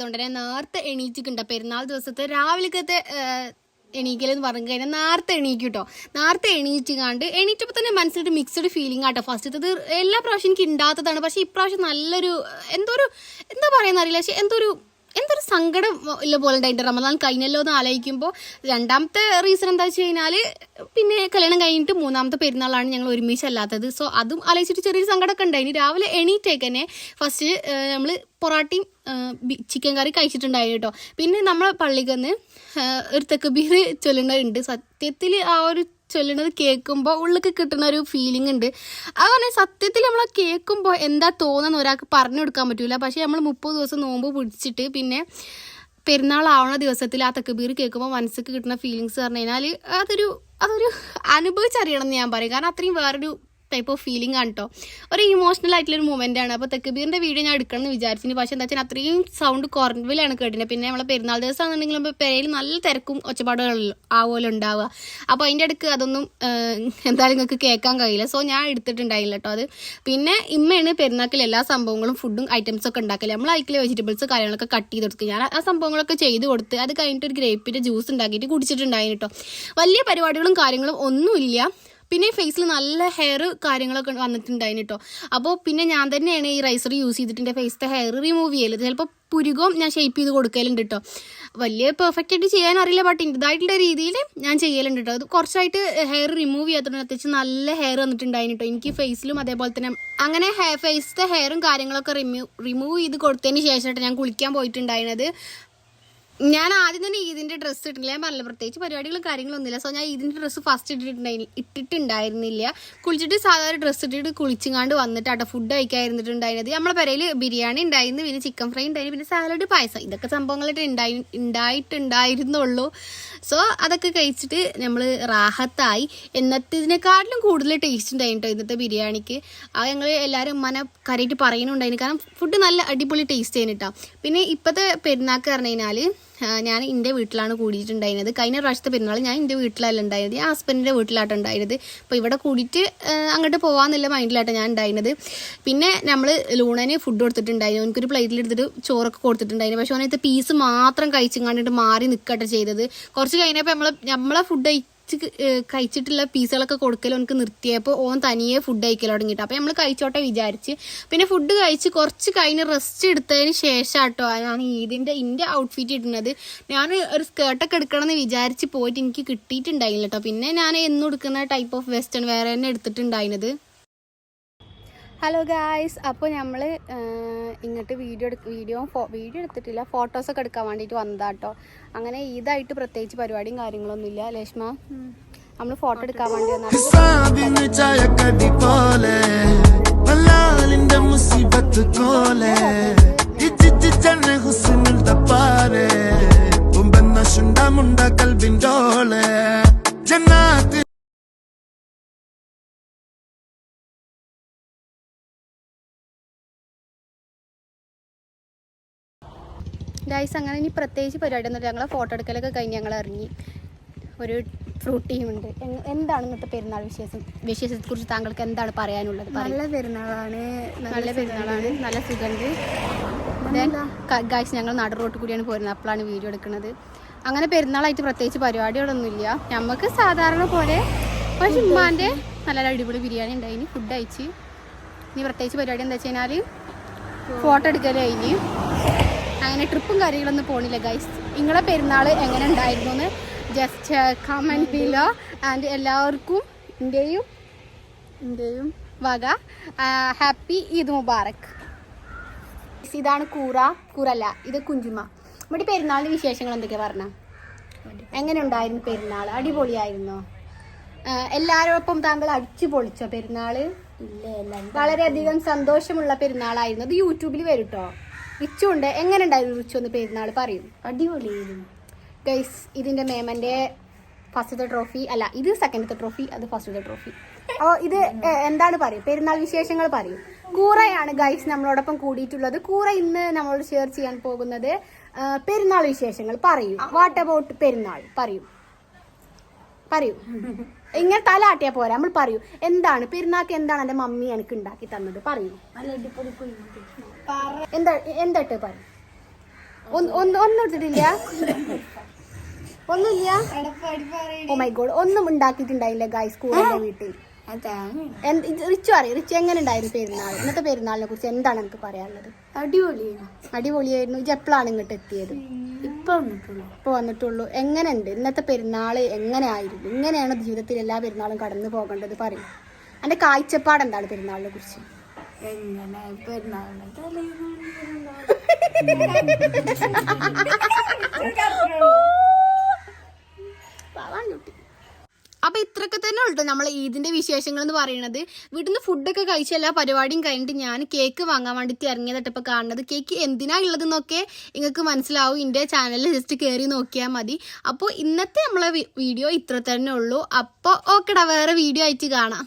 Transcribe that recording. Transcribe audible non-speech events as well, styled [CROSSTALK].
ആയതുകൊണ്ട് തന്നെ നേരത്തെ എണീറ്റിട്ടുണ്ട്. പെരുന്നാൾ ദിവസത്തെ രാവിലത്തെ എണീക്കലെന്ന് പറഞ്ഞു കഴിഞ്ഞാൽ നേരത്തെ എണീക്കും കേട്ടോ നേരത്തെ എണീറ്റ് കാണ്ട് എണീറ്റപ്പോൾ തന്നെ മനസ്സിലൊരു മിക്സഡ് ഫീലിംഗ് ആട്ടോ. ഫസ്റ്റത്തത് എല്ലാ പ്രാവശ്യം എനിക്ക് ഉണ്ടാത്തതാണ് പക്ഷേ ഇപ്രാവശ്യം നല്ലൊരു എന്തോ ഒരു എന്താ പറയുന്ന അറിയില്ല. പക്ഷേ എന്തോ ഒരു എന്തൊരു സങ്കടം ഇല്ല പോലെ ഉണ്ടായിട്ട് റമദാൻ കഴിഞ്ഞല്ലോ എന്ന് ആലോചിക്കുമ്പോൾ രണ്ടാമത്തെ റീസൺ എന്താ വെച്ച് കഴിഞ്ഞാൽ പിന്നെ കല്യാണം കഴിഞ്ഞിട്ട് മൂന്നാമത്തെ പെരുന്നാളാണ് ഞങ്ങൾ ഒരുമിച്ചല്ലാത്തത്. സോ അതും ആലോചിച്ചിട്ട് ചെറിയൊരു സങ്കടമൊക്കെ ഉണ്ടായി. രാവിലെ എണീറ്റേക്ക് തന്നെ ഫസ്റ്റ് നമ്മൾ പൊറാട്ടയും ചിക്കൻ കറി കഴിച്ചിട്ടുണ്ടായി കേട്ടോ. പിന്നെ നമ്മളെ പള്ളിക്ക് നിന്ന് ഒരു തെക്കുബീർ ചൊല്ലുന്നുണ്ട് സത്യത്തിൽ ആ ഒരു ചൊല്ലുന്നത് കേൾക്കുമ്പോൾ ഉള്ളിക്ക് കിട്ടുന്ന ഒരു ഫീലിംഗ് ഉണ്ട്. അതുപോലെ സത്യത്തിൽ നമ്മൾ കേൾക്കുമ്പോൾ എന്താ തോന്നുന്ന ഒരാൾക്ക് പറഞ്ഞു കൊടുക്കാൻ പറ്റൂല. പക്ഷേ നമ്മൾ മുപ്പത് ദിവസം നോമ്പ് പിടിച്ചിട്ട് പിന്നെ പെരുന്നാളാവണ ദിവസത്തിൽ ആ തെക്കുബീർ കേൾക്കുമ്പോൾ മനസ്സിക്ക് കിട്ടുന്ന ഫീലിങ്സ് പറഞ്ഞു കഴിഞ്ഞാൽ അതൊരു അതൊരു അനുഭവിച്ചറിയണം എന്ന് ഞാൻ പറയും. കാരണം അത്രയും വേറൊരു ടൈപ്പ് ഓഫ് ഫീലിംഗ് ആണ് കേട്ടോ ഒരു ഇമോഷണൽ ആയിട്ടുള്ള ഒരു മൂമെന്റ് ആണ്. അപ്പോൾ തെക്കുബീറിന്റെ വീഡിയോ ഞാൻ എടുക്കണം എന്ന് വിചാരിച്ചിന് പക്ഷേ എന്താ വെച്ചാൽ അത്രയും സൗണ്ട് കുറവിലാണ് കേട്ടിന്. പിന്നെ നമ്മളെ പെരുന്നാൾ ദിവസം ആണെന്നുണ്ടെങ്കിൽ നമ്മൾ പെരയിൽ നല്ല തിരക്കും ഒച്ചപ്പാടുകളും ആവുമല്ലോ ഉണ്ടാവുക. അപ്പോൾ അതിന്റെ അടുക്ക് അതൊന്നും എന്തായാലും നിങ്ങൾക്ക് കേൾക്കാൻ കഴിയില്ല. സോ ഞാൻ എടുത്തിട്ടുണ്ടായില്ല കേട്ടോ അത്. പിന്നെ ഇമ്മയാണ് പെരുന്നാക്കിൽ എല്ലാ സംഭവങ്ങളും ഫുഡും ഐറ്റംസ് ഒക്കെ ഉണ്ടാക്കില്ല നമ്മൾ അതിൽ വെജിറ്റബിൾസ് കാര്യങ്ങളൊക്കെ കട്ട് ചെയ്ത് കൊടുക്കുക ഞാൻ ആ സംഭവങ്ങളൊക്കെ ചെയ്ത് കൊടുത്ത് അത് കഴിഞ്ഞിട്ട് ഒരു ഗ്രേപ്പിന്റെ ജ്യൂസ് ഉണ്ടാക്കിയിട്ട് കുടിച്ചിട്ടുണ്ടായിരുന്നു കേട്ടോ വലിയ പരിപാടികളും കാര്യങ്ങളും ഒന്നുമില്ല. പിന്നെ ഫേസിൽ നല്ല ഹെയർ കാര്യങ്ങളൊക്കെ വന്നിട്ടുണ്ടായിരുന്നു കേട്ടോ അപ്പോൾ പിന്നെ ഞാൻ തന്നെയാണ് ഈ റൈസർ യൂസ് ചെയ്തിട്ട് ഫേസിലെ ഹെയർ റിമൂവ് ചെയ്യൽ. ചിലപ്പോൾ പുരുകവും ഞാൻ ഷേപ്പ് ചെയ്ത് കൊടുക്കലുണ്ട് കേട്ടോ വലിയ പെർഫെക്റ്റ് ആയിട്ട് ചെയ്യാൻ അറിയില്ല ബട്ട് ഇതായിട്ടുള്ള രീതിയിൽ ഞാൻ ചെയ്യലുണ്ട് കേട്ടോ അത് കുറച്ചായിട്ട് ഹെയർ റിമൂവ് ചെയ്യാത്തതുകൊണ്ട് അത്യാവശ്യം നല്ല ഹെയർ വന്നിട്ടുണ്ടായിരുന്നു കേട്ടോ എനിക്ക് ഫേസിലും അതേപോലെ തന്നെ അങ്ങനെ ഹെയർ ഫേസിലത്തെ ഹെയറും കാര്യങ്ങളൊക്കെ റിമൂവ് റിമൂവ് ചെയ്ത് കൊടുത്തതിന് ശേഷമായിട്ട് ഞാൻ കുളിക്കാൻ പോയിട്ടുണ്ടായിരുന്നത് ഞാൻ ആദ്യം തന്നെ ഈദിന്റെ ഡ്രസ്സ് ഇട്ടില്ല ഞാൻ പറഞ്ഞില്ല പ്രത്യേകിച്ച് പരിപാടികളും കാര്യങ്ങളും ഒന്നുമില്ല. സോ ഞാൻ ഈദിന്റെ ഡ്രസ്സ് ഫസ്റ്റ് ഇട്ടിട്ടുണ്ടായി ഇട്ടിട്ടുണ്ടായിരുന്നില്ല. കുളിച്ചിട്ട് സാധാരണ ഡ്രസ്സ് ഇട്ടിട്ട് കുളിച്ചിങ്ങാണ്ട് വന്നിട്ട് അവിടെ ഫുഡ് കഴിക്കാതിരുന്നിട്ടുണ്ടായിരുന്നത്. നമ്മളെ പെരയിൽ ബിരിയാണി ഉണ്ടായിരുന്നു പിന്നെ ചിക്കൻ ഫ്രൈ ഉണ്ടായിരുന്നു പിന്നെ സാലഡ് പായസം. ഇതൊക്കെ സംഭവങ്ങളായിട്ട് ഉണ്ടായി ഉണ്ടായിട്ടുണ്ടായിരുന്നുള്ളൂ. സോ അതൊക്കെ കഴിച്ചിട്ട് നമ്മൾ റാഹത്തായി. എന്നത്തേതിനെക്കാട്ടിലും കൂടുതൽ ടേസ്റ്റ് ഉണ്ടായിരുന്നു കേട്ടോ ഇന്നത്തെ ബിരിയാണിക്ക്. അത് ഞങ്ങൾ എല്ലാവരും ഉമ്മന കറിയിട്ട് പറയുന്നുണ്ടായിരുന്നു കാരണം ഫുഡ് നല്ല അടിപൊളി ടേസ്റ്റ് ചെയ്യുന്നുട്ടോ പിന്നെ ഇപ്പോഴത്തെ പെരുന്നാക്ക് പറഞ്ഞു കഴിഞ്ഞാൽ ഞാൻ എന്റെ വീട്ടിലാണ് കൂടിയിട്ടുണ്ടായിരുന്നത്. കഴിഞ്ഞ പ്രാവശ്യത്തെ പെരുന്നാൾ ഞാൻ എന്റെ വീട്ടിലല്ല ഉണ്ടായിരുന്നത്. ഞാൻ ഹസ്ബൻഡിന്റെ വീട്ടിലാട്ടോ അപ്പോൾ ഇവിടെ കൂടിയിട്ട് അങ്ങോട്ട് പോകാമെന്നുള്ള മൈൻഡിലാട്ടോ ഞാൻ ഉണ്ടായിരുന്നത്. പിന്നെ നമ്മൾ ലൂണന് ഫുഡ് കൊടുത്തിട്ടുണ്ടായിരുന്നു. എനിക്കൊരു പ്ലേറ്റിൽ എടുത്തിട്ട് ചോറൊക്കെ കൊടുത്തിട്ടുണ്ടായിരുന്നു. പക്ഷേ ഓനത്തെ പീസ് മാത്രം കഴിച്ചും കണ്ടിട്ട് മാറി നിൽക്കട്ടെ ചെയ്തത്. കുറച്ച് കഴിഞ്ഞപ്പോൾ നമ്മൾ നമ്മളെ ഫുഡ് കഴിച്ചിട്ടുള്ള പീസുകളൊക്കെ കൊടുക്കൽ എനിക്ക് നിർത്തിയപ്പോൾ ഓൻ തനിയെ ഫുഡ് കഴിക്കൽ തുടങ്ങിയിട്ട് അപ്പോൾ നമ്മൾ കഴിച്ചോട്ടെ വിചാരിച്ച്. പിന്നെ ഫുഡ് കഴിച്ച് കുറച്ച് കഴിഞ്ഞ് റെസ്റ്റ് എടുത്തതിന് ശേഷം കേട്ടോ ഞാൻ ഈദിന്റെ ഇന്റെ ഔട്ട്ഫിറ്റ് ഇടുന്നത്. ഞാൻ ഒരു സ്കേർട്ടൊക്കെ എടുക്കണം എന്ന് വിചാരിച്ച് പോയിട്ട് എനിക്ക് കിട്ടിയിട്ടുണ്ടായില്ല കേട്ടോ പിന്നെ ഞാൻ എന്നും എടുക്കുന്ന ടൈപ്പ് ഓഫ് വെസ്റ്റേൺ വേറെ തന്നെ എടുത്തിട്ടുണ്ടായിരുന്നത് ഹലോ ഗായ്സ് അപ്പോൾ നമ്മൾ ഇങ്ങോട്ട് വീഡിയോ എടുക്ക വീഡിയോ ഫോ വീഡിയോ എടുത്തിട്ടില്ല. ഫോട്ടോസൊക്കെ എടുക്കാൻ വേണ്ടിയിട്ട് വന്നതാട്ടോ. അങ്ങനെ ഇതായിട്ട് പ്രത്യേകിച്ച് പരിപാടിയും കാര്യങ്ങളൊന്നുമില്ല. ലക്ഷ്മ നമ്മൾ ഫോട്ടോ എടുക്കാൻ വേണ്ടി വന്നതാണ് ഗൈസ് അങ്ങനെ ഇനി പ്രത്യേകിച്ച് പരിപാടി ഞങ്ങൾ ഫോട്ടോ എടുക്കലൊക്കെ കഴിഞ്ഞ് ഞങ്ങൾ ഇറങ്ങി. ഒരു ഫ്രൂട്ട് ടീമുണ്ട് എന്താണ് ഇന്നത്തെ പെരുന്നാൾ വിശേഷം? വിശേഷത്തെ കുറിച്ച് താങ്കൾക്ക് എന്താണ് പറയാനുള്ളത്? പറയൂ. നല്ല പെരുന്നാളാണ്. നല്ല പെരുന്നാളാണ്. നല്ല സുഖമുണ്ട്. ഗൈസ് ഞങ്ങൾ നട റോട്ട് കൂടിയാണ് പോരുന്നത്. അപ്പോഴാണ് വീഡിയോ എടുക്കുന്നത്. അങ്ങനെ പെരുന്നാളായിട്ട് പ്രത്യേകിച്ച് പരിപാടികളൊന്നുമില്ല. നമുക്ക് സാധാരണ പോലെ പക്ഷെ ഉമ്മാന്റെ നല്ല അടിപൊളി ബിരിയാണി ഉണ്ടായിന് ഫുഡ് അയച്ച് ഇനി പ്രത്യേകിച്ച് പരിപാടി എന്താ വെച്ച് കഴിഞ്ഞാൽ ഫോട്ടോ കഴിഞ്ഞ് അങ്ങനെ ട്രിപ്പും കാര്യങ്ങളൊന്നും പോണില്ല ഗൈസ് നിങ്ങളെ പെരുന്നാൾ എങ്ങനെ ഉണ്ടായിരുന്നു എന്ന് ജസ്റ്റ് കമന്റ് ബിലോ ആൻഡ് എല്ലാവർക്കും ഇന്ത്യയും ഇന്ത്യയും വക ഹാപ്പി ഈദ് മുബാറക്. ഇതാണ് കൂറ കൂറല്ല ഇത് കുഞ്ചുമ ഇവിടെ പെരുന്നാളിന്റെ വിശേഷങ്ങൾ എന്തൊക്കെയാ പറഞ്ഞ? എങ്ങനെ ഉണ്ടായിരുന്നു പെരുന്നാൾ അടിപൊളിയായിരുന്നോ? എല്ലാവരോടൊപ്പം എല്ലാരോടൊപ്പം താങ്കൾ അടിച്ചു പൊളിച്ചോ എല്ലാം വളരെയധികം സന്തോഷമുള്ള പെരുന്നാളായിരുന്നു. അത് യൂട്യൂബിൽ വരും കേട്ടോ റിച്ചു ഉണ്ട് എങ്ങനെ ഉണ്ടായിരുന്നു റിച്ചു ഒന്ന് പെരുന്നാൾ പറയും. അടിപൊളിയായിരുന്നു. ഗൈസ് ഇതിന്റെ മേമന്റെ ഫസ്റ്റത്തെ ട്രോഫി. അല്ല ഇത് സെക്കൻഡത്തെ ട്രോഫി അത് ഫസ്റ്റത്തെ ട്രോഫി. അപ്പോൾ ഇത് എന്താണ് പറയും? പെരുന്നാൾ വിശേഷങ്ങൾ പറയും. കൂറയാണ് ഗൈസ് നമ്മളോടൊപ്പം കൂടിയിട്ടുള്ളത്. കൂറ ഇന്ന് നമ്മളോട് ഷെയർ ചെയ്യാൻ പോകുന്നത് പെരുന്നാൾ വിശേഷങ്ങൾ പറയൂ. വാട്ട് അബൌട്ട് പെരുന്നാൾ? പറയൂ. പറയൂ. ഇങ്ങനെ തല ആട്ടിയാ പോരാ. നമ്മൾ പറയൂ. എന്താണ്? പെരുന്നാക്ക് എന്താണ് എന്റെ മമ്മി എനിക്ക് ഉണ്ടാക്കി തന്നത്? പറയൂ. എന്താ? എന്തായിട്ട് പറയൂ. ഒന്ന് എടുത്തിട്ടില്ല ഒന്നുമില്ല? ഓ മൈ ഗോഡ് ഒന്നും ഉണ്ടാക്കിയിട്ടുണ്ടായില്ല ഗായ് സ്കൂളിന്റെ വീട്ടിൽ. റിച്ചു അറിയാം റിച്ചു എങ്ങനെ ഉണ്ടായിരുന്നു പെരുന്നാൾ? ഇന്നത്തെ പെരുന്നാളിനെ കുറിച്ച് എന്താണ് എനിക്ക് പറയാനുള്ളത്? അടിപൊളിയാണ് അടിപൊളിയായിരുന്നു. ഇത് എപ്പോഴാണ് ഇങ്ങോട്ട് എത്തിയത്? ഇപ്പൊ വന്നിട്ടുള്ളൂ. ഇപ്പൊ വന്നിട്ടുള്ളൂ. എങ്ങനെയുണ്ട്? ഇന്നത്തെ പെരുന്നാൾ എങ്ങനെയായിരുന്നു? ഇങ്ങനെയാണ് ജീവിതത്തിൽ എല്ലാ പെരുന്നാളും കടന്നു പോകേണ്ടത് പറയും. എന്റെ കാഴ്ചപ്പാട് എന്താണ് പെരുന്നാളിനെ കുറിച്ച്? എങ്ങനെ പെരുന്നാളിന് [LAUGHS] അപ്പൊ ഇത്രയൊക്കെ തന്നെ ഉള്ളൂ. നമ്മൾ ഈദിന്റെ വിശേഷങ്ങൾ എന്ന് പറയുന്നത്. വീട്ടിൽ നിന്ന് ഫുഡൊക്കെ കഴിച്ച എല്ലാ പരിപാടിയും കഴിഞ്ഞിട്ട് ഞാൻ കേക്ക് വാങ്ങാൻ വേണ്ടിയിട്ട് ഇറങ്ങിയതായിട്ട് ഇപ്പോൾ കാണുന്നത്. കേക്ക് എന്തിനാ ഉള്ളതെന്നൊക്കെ നിങ്ങൾക്ക് മനസ്സിലാവും. എന്റെ ചാനലിൽ ജസ്റ്റ് കയറി നോക്കിയാൽ മതി. അപ്പോൾ ഇന്നത്തെ നമ്മളെ വീഡിയോ ഇത്ര തന്നെ ഉള്ളൂ. അപ്പോൾ ഓക്കെടാ വേറെ വീഡിയോ ആയിട്ട് കാണാം.